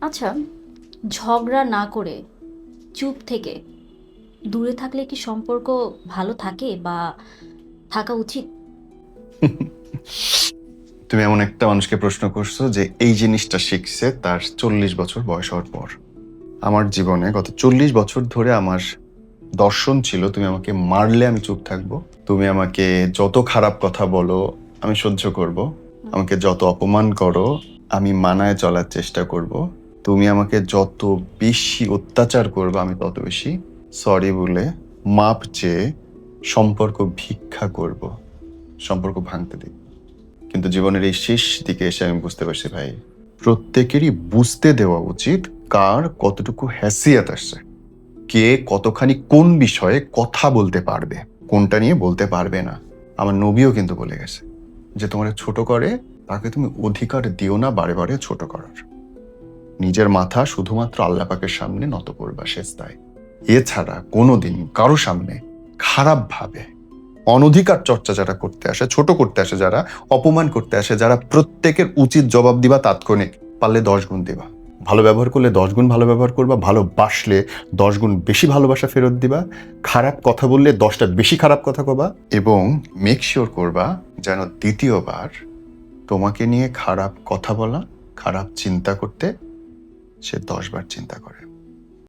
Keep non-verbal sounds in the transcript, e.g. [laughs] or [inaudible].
আচ্ছা ঝগড়া না করে চুপ থেকে দূরে থাকলে কি সম্পর্ক ভালো থাকে বা থাকা উচিত? [laughs] তুমি এমন একটা মানুষকে প্রশ্ন করছ যে এই জিনিসটা শিখছে তার চল্লিশ বছর বয়স হওয়ার পর। আমার জীবনে গত চল্লিশ বছর ধরে আমার দর্শন ছিল তুমি আমাকে মারলে আমি চুপ থাকব তুমি আমাকে যত খারাপ কথা বলো আমি সহ্য করব আমাকে যত অপমান করো আমি মানায় চলার চেষ্টা করব। তুমি আমাকে যত বেশি অত্যাচার করবে আমি তত বেশি সরি বলে মাপ চেয়ে সম্পর্ক ভিক্ষা করব, সম্পর্ক ভাঙতে দিই কিন্তু জীবনের এই শেষ দিকে এসে আমি বুঝতে পারছি ভাই, প্রত্যেকেরই বুঝতে দেওয়া উচিত কার কতটুকু হ্যাসিয়াত আসছে, কে কতখানি কোন বিষয়ে কথা বলতে পারবে, কোনটা নিয়ে বলতে পারবে না। আমার নবীও কিন্তু বলে গেছে যে, তোমার ছোট করে, তাকে তুমি অধিকার দিও না, বারে বারে ছোট করার। নিজের মাথা শুধুমাত্র আল্লাহ পাকের সামনে নত করবা তাই এছাড়া কোনোদিন কারও সামনে খারাপ ভাবে, অনধিকার চর্চা যারা করতে আসে, ছোট করতে আসে, যারা অপমান করতে আসে, যারা প্রত্যেকের উচিত জবাব দিবা তাৎক্ষণিক, পারলে দশ গুণ দিবা। ভালো ব্যবহার করলে দশ গুণ ভালো ব্যবহার করবা ভালোবাসলে দশ গুণ বেশি ভালোবাসা ফেরত দিবা, খারাপ কথা বললে দশটা বেশি খারাপ কথা কবা এবং মেক শিওর করবা যেন দ্বিতীয়বার তোমাকে নিয়ে খারাপ কথা বলা, খারাপ চিন্তা করতে সে দশবার চিন্তা করে।